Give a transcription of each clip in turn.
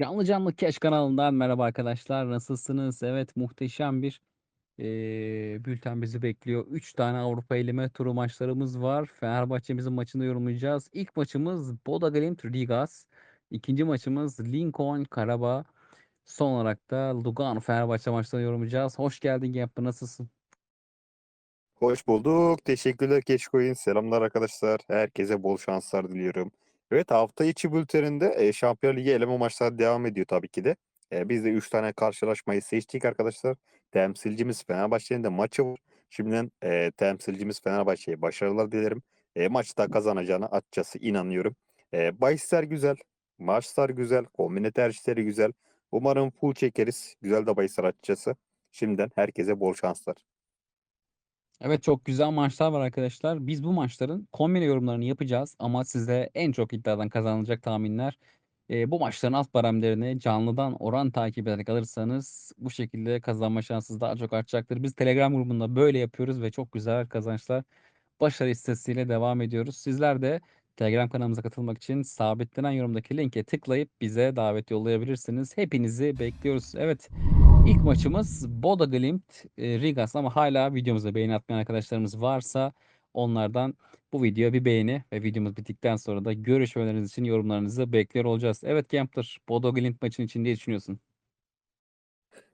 Canlı Canlı Keş kanalından merhaba arkadaşlar. Nasılsınız? Evet, muhteşem bir, eee, bülten bizi bekliyor. 3 tane Avrupa eleme turu maçlarımız var. Fenerbahçe'mizin maçını yorumlayacağız. İlk maçımız Bodo/Glimt Rigas. 2'nci maçımız Lincoln Karabağ. Son olarak da Lugano Fenerbahçe maçlarını yorumlayacağız. Hoş geldin Gemper, nasılsın? Hoş bulduk. Teşekkürler Keşkoy'un. Selamlar arkadaşlar. Herkese bol şanslar diliyorum. Evet hafta içi bülteninde e, Şampiyon Ligi eleme maçları devam ediyor tabii ki de. E, biz de 3 tane karşılaşmayı seçtik arkadaşlar. Temsilcimiz Fenerbahçe'nin de maçı var. Şimdiden e, temsilcimiz Fenerbahçe'ye başarılar dilerim. E, maçta kazanacağına açıkçası inanıyorum. E, bahisler güzel. Maçlar güzel. Kombine tercihleri güzel. Umarım full çekeriz. Güzel de bahisler açıkçası. Şimdiden herkese bol şanslar. Evet, çok güzel maçlar var arkadaşlar. Biz bu maçların kombine yorumlarını yapacağız ama size en çok iddiadan kazanılacak tahminler Eee, bu maçların alt baremlerini canlıdan oran takip ederek alırsanız bu şekilde kazanma şansınız daha çok artacaktır. Biz Telegram grubunda böyle yapıyoruz ve çok güzel kazançlar, başarı istatistiğiyle devam ediyoruz. Sizler de Telegram kanalımıza katılmak için sabitlenen yorumdaki linke tıklayıp bize davet yollayabilirsiniz. Hepinizi bekliyoruz. Evet, ilk maçımız Bodo Glimt, eee, Rigas ama hala videomuza beğeni atmayan arkadaşlarımız varsa onlardan bu videoya bir beğeni ve videomuz bittikten sonra da görüşmeleriniz için yorumlarınızı bekliyor olacağız. Evet Gambler, Bodo Glimt maçın için ne düşünüyorsun?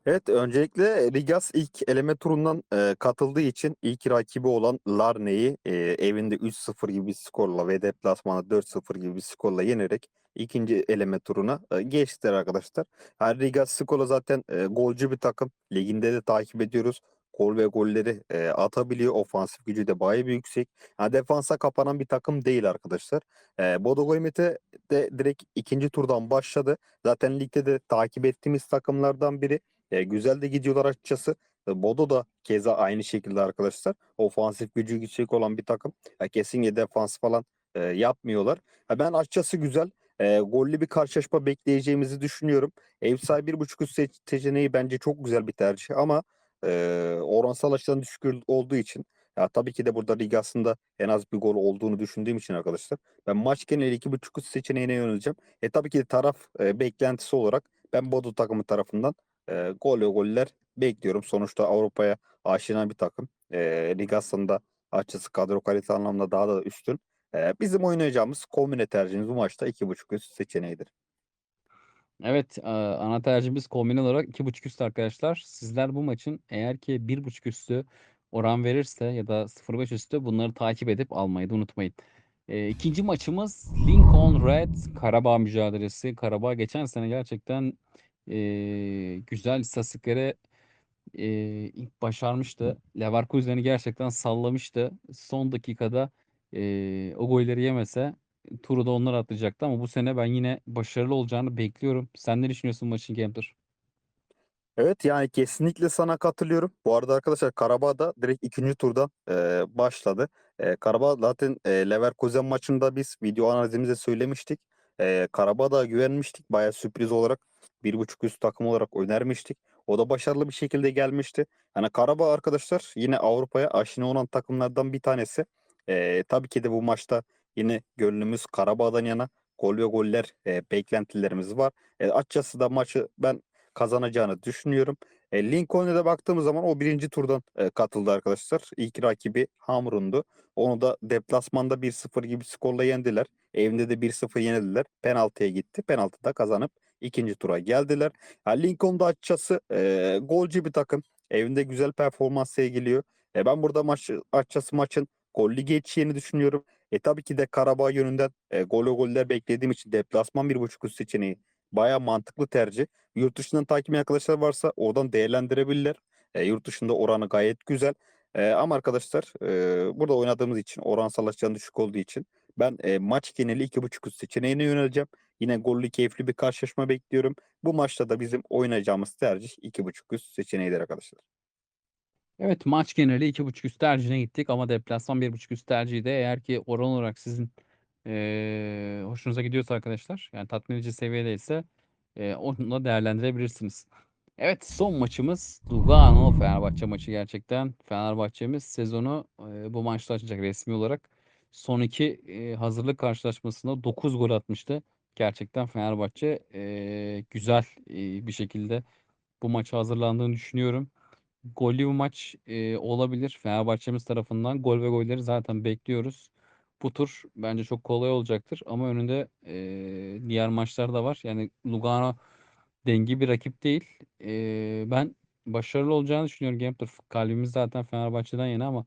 Evet, öncelikle Rigas ilk eleme turundan e, katıldığı için ilk rakibi olan Larne'yi e, evinde 3-0 gibi bir skorla ve deplasmanda 4-0 gibi bir skorla yenerek ikinci eleme turuna e, geçtiler arkadaşlar. Yani Rigas Skola zaten e, golcü bir takım. Liginde de takip ediyoruz. Gol ve golleri e, atabiliyor. Ofansif gücü de bayağı bir yüksek. Yani defansa kapanan bir takım değil arkadaşlar. E, Bodo Glimt'e de direkt ikinci turdan başladı. Zaten ligde de takip ettiğimiz takımlardan biri. E, güzel de gidiyorlar açıkçası. Bodo da keza aynı şekilde arkadaşlar. Ofansif gücü yüksek olan bir takım. Kesinlikle defans falan yapmıyorlar. Ben açıkçası güzel. E, gollü bir karşılaşma bekleyeceğimizi düşünüyorum. Ev sahibi bir buçuk üst seçeneği bence çok güzel bir tercih ama e, oransal açıdan düşük olduğu için ya tabii ki de burada lig aslında en az bir gol olduğunu düşündüğüm için arkadaşlar ben maç geneli iki buçuk üst seçeneğine yöneleceğim. E tabii ki de taraf e, beklentisi olarak ben Bodo takımı tarafından e, gol ve goller bekliyorum. Sonuçta Avrupa'ya aşina bir takım. E, lig aslında açısı kadro kalite anlamında daha da üstün. E, bizim oynayacağımız kombine tercihimiz bu maçta 2.5 üst seçeneğidir. Evet, ana tercihimiz kombine olarak 2.5 üstü arkadaşlar. Sizler bu maçın eğer ki 1.5 üstü oran verirse ya da 0.5 üstü bunları takip edip almayı da unutmayın. Eee, 2'nci maçımız Lincoln Red Karabağ mücadelesi. Karabağ geçen sene gerçekten, eee, güzel istatistiklere, eee, ilk başarmıştı. Leverkusen'i gerçekten sallamıştı. Son dakikada, eee, o golleri yemese turu da onlar atlayacaktı ama bu sene ben yine başarılı olacağını bekliyorum. Sen ne düşünüyorsun maçın Gambler? Evet yani kesinlikle sana katılıyorum. Bu arada arkadaşlar Karabağ da direkt ikinci turdan e, başladı. E, Karabağ zaten e, Leverkusen maçında biz video analizimizde söylemiştik. E, Karabağ'a güvenmiştik. Bayağı sürpriz olarak bir buçuk üst takım olarak önermiştik. O da başarılı bir şekilde gelmişti. Yani Karabağ arkadaşlar yine Avrupa'ya aşina olan takımlardan bir tanesi. E, tabii ki de bu maçta yine gönlümüz Karabağ'dan yana. Gol ve goller e, beklentilerimiz var. E, açıkçası da maçı ben kazanacağını düşünüyorum. E, Lincoln'e de baktığımız zaman o birinci turdan e, katıldı arkadaşlar. İlk rakibi Hamrun'du. Onu da deplasmanda 1-0 gibi skorla yendiler. Evinde de 1-0 yenildiler. Penaltıya gitti. Penaltıda kazanıp ikinci tura geldiler. Ha, Lincoln da açıkçası e, golcü bir takım. Evinde güzel performans sergiliyor. E, ben burada maç açıkçası maçın gollü geçeceğini düşünüyorum. E tabii ki de Karabağ yönünden e, gol goller beklediğim için deplasman 1.5 üst seçeneği baya mantıklı tercih. Yurt dışından takip arkadaşlar varsa oradan değerlendirebilirler. E, yurt dışında oranı gayet güzel. E, ama arkadaşlar e, burada oynadığımız için oransal açıdan düşük olduğu için ben e, maç geneli 2.5 üst seçeneğine yöneleceğim. Yine gollü keyifli bir karşılaşma bekliyorum. Bu maçta da bizim oynayacağımız tercih 2.5 üst seçeneğidir arkadaşlar. Evet, maç geneli 2.5 üst tercihine gittik ama deplasman 1.5 üst tercihi de eğer ki oran olarak sizin, eee, hoşunuza gidiyorsa arkadaşlar, yani tatmin edici seviyedeyse, eee, onu da değerlendirebilirsiniz. Evet, son maçımız Lugano Fenerbahçe maçı gerçekten. Fenerbahçe'miz sezonu, eee, bu maçla açacak resmi olarak. Son 2, eee, hazırlık karşılaşmasında 9 gol atmıştı. Gerçekten Fenerbahçe, eee, güzel, eee, bir şekilde bu maça hazırlandığını düşünüyorum. Gollü bir maç, eee, olabilir Fenerbahçemiz tarafından. Gol ve golleri zaten bekliyoruz. Bu tur bence çok kolay olacaktır ama önünde, eee, diğer maçlar da var. Yani Lugano dengi bir rakip değil. Eee, ben başarılı olacağını düşünüyorum Gambler. Kalbimiz zaten Fenerbahçe'den yana ama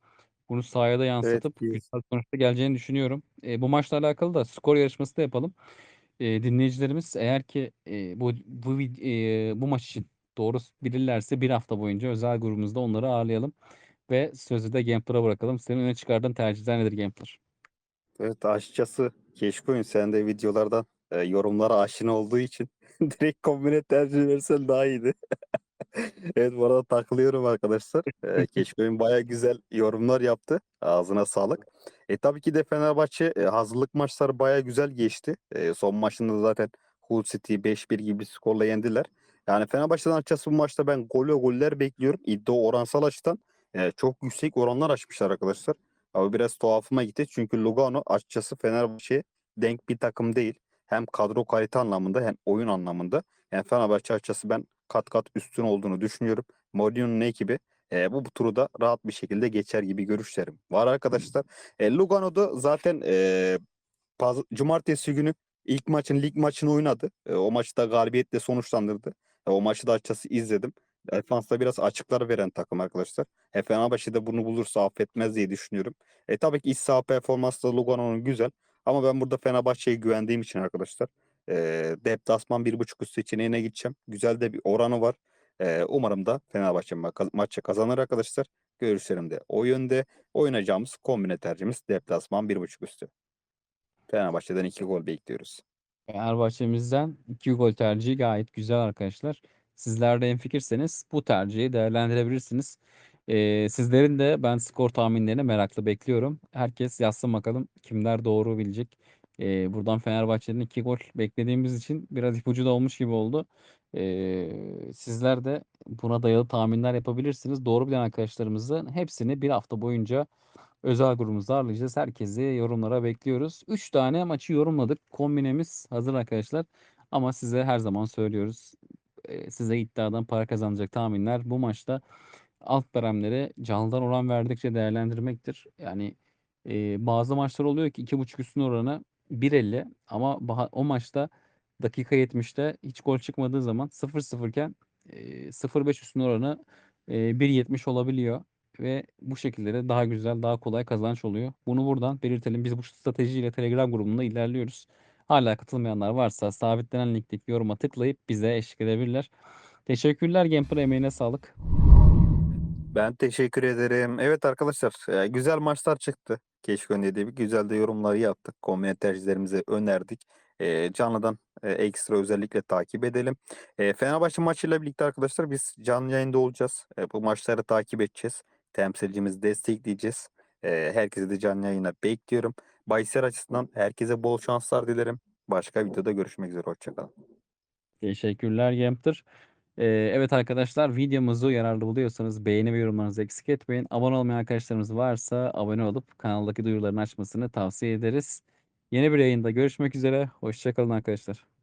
bunu sahaya da Evet yansıtıp güzel sonuçlar geleceğini düşünüyorum. Eee, bu maçla alakalı da skor yarışması da yapalım. Eee, dinleyicilerimiz eğer ki, eee, bu bu vid eee, bu maç için doğru bilirlerse 1 hafta boyunca özel grubumuzda onları ağırlayalım ve sözü de Gambler'a bırakalım. Senin öne çıkardığın tercihler nedir Gambler? Evet, açıkçası Keşkoyun sen de videolardan, eee, yorumlara aşina olduğu için direkt kombine tercih versen daha iyiydi. Evet, bu arada takılıyorum arkadaşlar. Eee, Keşkoyun bayağı güzel yorumlar yaptı. Ağzına sağlık. E, tabii ki de Fenerbahçe, eee, hazırlık maçları bayağı güzel geçti. Eee, son maçında da zaten Hull City'yi 5-1 gibi bir skorla yendiler. Yani Fenerbahçe'den açıkçası bu maçta ben gol ve goller bekliyorum. İddia oransal açıdan, eee, çok yüksek oranlar açmışlar arkadaşlar. Ama biraz tuhafıma gitti. Çünkü Lugano açıkçası Fenerbahçe'ye denk bir takım değil. Hem kadro kalite anlamında hem oyun anlamında. Yani Fenerbahçe açıkçası ben kat kat üstün olduğunu düşünüyorum. Mourinho'nun ekibi, eee, bu bu turu da rahat bir şekilde geçer gibi görüşlerim var arkadaşlar. Eee, Lugano'da zaten, eee, paz cumartesi günü ilk maçını, lig maçını oynadı. Eee, o maçı da galibiyetle sonuçlandırdı. O maçı da açıkçası izledim. Defansta biraz açıklar veren takım arkadaşlar. E, Fenerbahçe de bunu bulursa affetmez diye düşünüyorum. E, tabii ki iç saha performansı da Lugano'nun güzel ama ben burada Fenerbahçe'ye güvendiğim için arkadaşlar, eee, deplasman 1.5 üst seçeneğine gideceğim. Güzel de bir oranı var. Eee, umarım da Fenerbahçe ma maçı kazanır arkadaşlar. Görüşlerim de o yönde. Oynayacağımız kombine tercihimiz deplasman 1.5 üstü. Fenerbahçe'den 2 gol bekliyoruz. Fenerbahçemizden 2 gol tercihi gayet güzel arkadaşlar. Sizler de hemfikirseniz bu tercihi değerlendirebilirsiniz. Eee, sizlerin de ben skor tahminlerini merakla bekliyorum. Herkes yazsın bakalım kimler doğru bilecek. Eee, buradan Fenerbahçe'den 2 gol beklediğimiz için biraz ipucu da olmuş gibi oldu. Eee, sizler de buna dayalı tahminler yapabilirsiniz. Doğru bilen arkadaşlarımızın hepsini 1 hafta boyunca özel grubumuzda ağırlayacağız. Herkesi yorumlara bekliyoruz. 3 tane maçı yorumladık. Kombinemiz hazır arkadaşlar ama size her zaman söylüyoruz. Eee, size iddiadan para kazandıracak tahminler bu maçta alt baremlere canlıdan oran verdikçe değerlendirmektir. Yani, eee, bazı maçlar oluyor ki 2.5 üstün oranı 1.50 ama o maçta dakika 70'te hiç gol çıkmadığı zaman 0-0 iken, eee, 0.5 üstün oranı, eee, 1.70 olabiliyor ve bu şekilde de daha güzel, daha kolay kazanç oluyor. Bunu buradan belirtelim. Biz bu stratejiyle Telegram grubunda ilerliyoruz. Hâlâ katılmayanlar varsa sabitlenen linkteki yoruma tıklayıp bize eşlik edebilirler. Teşekkürler Gambler, emeğine sağlık. Ben teşekkür ederim. Evet arkadaşlar, eee, güzel maçlar çıktı. Keşkoy'un dediği güzel de yorumları yaptık. Kombine tercihlerimizi önerdik. Eee, canlıdan, eee, ekstra özellikle takip edelim. Eee, Fenerbahçe maçıyla birlikte arkadaşlar biz canlı yayında olacağız. Eee, bu maçları takip edeceğiz. Temsilcimizi destekleyeceğiz. Eee, herkesi de canlı yayına bekliyorum. Bahisler açısından herkese bol şanslar dilerim. Başka videoda görüşmek üzere. Hoşça kalın. Teşekkürler Gambler. Eee, evet arkadaşlar videomuzu yararlı buluyorsanız beğeni ve yorumlarınızı eksik etmeyin. Abone olmayan arkadaşlarımız varsa abone olup kanaldaki duyurularını açmasını tavsiye ederiz. Yeni bir yayında görüşmek üzere. Hoşça kalın arkadaşlar.